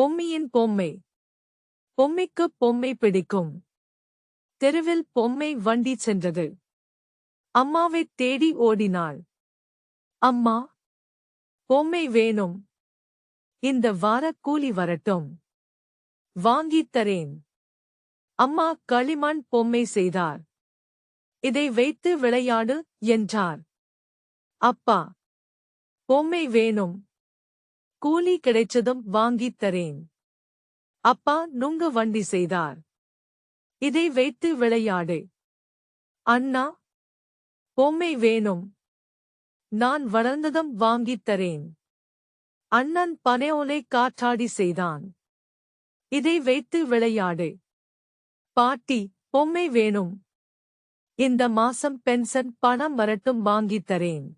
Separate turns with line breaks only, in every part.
பொம்மியின் பொம்மை. பொம்மைக்கு பொம்மை பிடிக்கும். தெருவில் பொம்மை வண்டி சென்றது. அம்மாவைத் தேடி ஓடினாள். அம்மா பொம்மை வேணும். இந்த வார கூலி வரட்டும். வாங்கித் தரேன். அம்மா களிமண் பொம்மை செய்தார். இதை வைத்து விளையாடு என்றார். அப்பா பொம்மை வேணும். கூலி கிடைச்சதும் வாங்கித் தரேன். அப்பா நுங்க வண்டி செய்தார். இதை வைத்து விளையாடு. அண்ணா பொம்மை வேணும். நான் வளர்ந்ததும் வாங்கித் தரேன். அண்ணன் பனையோலை காற்றாடி செய்தான். இதை வைத்து விளையாடு. பாட்டி பொம்மை வேணும். இந்த மாசம் பென்சன் பணம் வரட்டும் வாங்கித் தரேன்.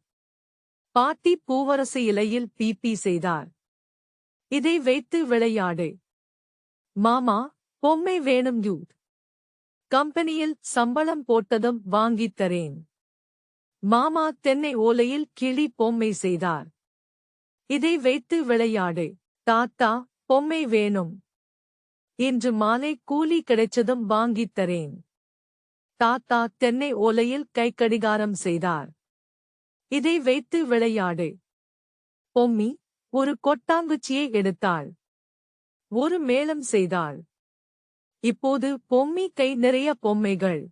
பாட்டி பூவரசு இலையில் பிபி செய்தார். இதை வைத்து விளையாடு. மாமா பொம்மை வேணும் யூத் கம்பெனியில் சம்பளம் போட்டதும் வாங்கித் தரேன். மாமா தென்னை ஓலையில் கிளி பொம்மை செய்தார். இதை வைத்து விளையாடு. தாத்தா பொம்மை வேணும். இன்று மாலை கூலி கிடைச்சதும் வாங்கித் தரேன். தாத்தா தென்னை ஓலையில் கைக்கடிகாரம் செய்தார். இதை வைத்து விளையாடு. பொம்மி ஒரு கொட்டாங்குச்சியை எடுத்தாள். ஒரு மேளம் செய்தாள். இப்போது பொம்மி கை நிறைய பொம்மைகள்.